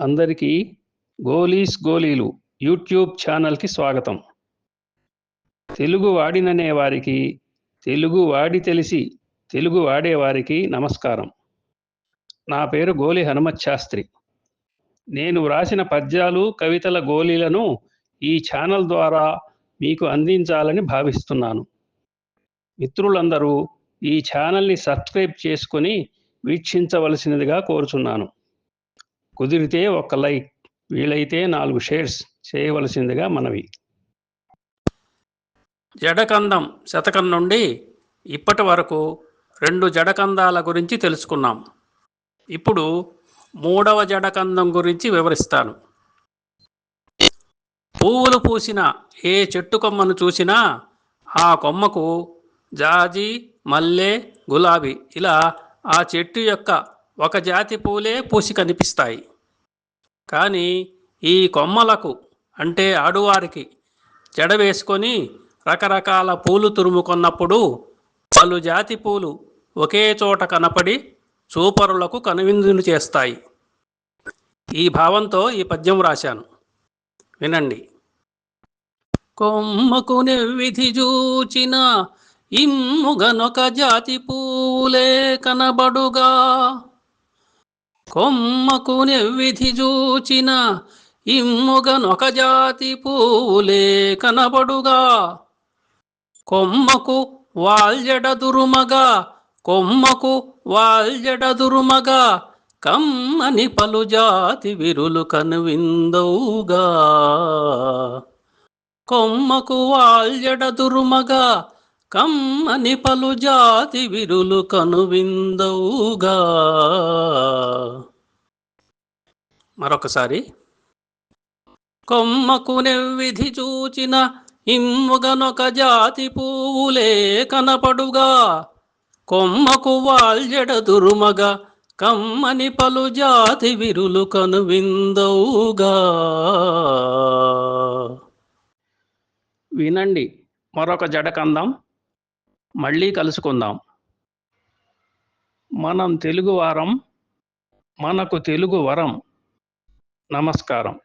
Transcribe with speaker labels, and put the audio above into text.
Speaker 1: అందరికీ గోలీస్ గోలీలు యూట్యూబ్ ఛానల్కి స్వాగతం. తెలుగు వాడిననే వారికి తెలుగు వాడి తెలిసి తెలుగు వాడేవారికి నమస్కారం. నా పేరు గోలి హనుమత్ శాస్త్రి. నేను వ్రాసిన పద్యాలు కవితల గోలీలను ఈ ఛానల్ ద్వారా మీకు అందించాలని భావిస్తున్నాను. మిత్రులందరూ ఈ ఛానల్ని సబ్స్క్రైబ్ చేసుకొని వీక్షించవలసినదిగా కోరుచున్నాను. కుదిరితే ఒక లైక్ వీలైతే నాలుగు షేర్స్ చేయవలసిందిగా మనవి. జడకందం శతకం నుండి ఇప్పటి వరకు రెండు జడకందాల గురించి తెలుసుకున్నాం. ఇప్పుడు మూడవ జడకందం గురించి వివరిస్తాను. పువ్వులు పూసిన ఏ చెట్టు కొమ్మను చూసినా ఆ కొమ్మకు జాజి మల్లె గులాబీ ఇలా ఆ చెట్టు యొక్క ఒక జాతి పూలే పూసి కనిపిస్తాయి కానీ ఈ కొమ్మలకు అంటే ఆడువారికి జడ వేసుకొని రకరకాల పూలు తురుముకున్నప్పుడు పలు జాతి పూలు ఒకే చోట కనపడి చూపరులకు కనువిందులు చేస్తాయి. ఈ భావంతో ఈ పద్యం రాశాను. వినండి. కొమ్మకు నెవ్విధి చూచిన ఇమ్ముగనొక జాతి పూలే కనబడుగా కొమ్మకు నెవ్విధి చూచిన ఇమ్ముగనొక జాతి పూలే కనబడుగా. కొమ్మకు వాల్జడదురుమగా కొమ్మకు వాల్జడదురుమగా కమ్మని పలు జాతి విరులు కనువిందవుగా. కొమ్మకు వాల్జడదురుమగా దురుమగా కమ్మని పలు జాతి విరులు కనువిందవుగా. మరొకసారి. కొమ్మకు నెవ్విధి చూచిన ఇమ్ముగనొక జాతి పూవులే కనపడుగా. కొమ్మకు వాల్జడ దురుమగ కమ్మని పలు జాతి విరులు కనువిందవుగా. వినండి మరొక జడకందం. మళ్ళీ కలుసుకుందాం. మనం తెలుగు వారం మనకు తెలుగు వరం. నమస్కారం.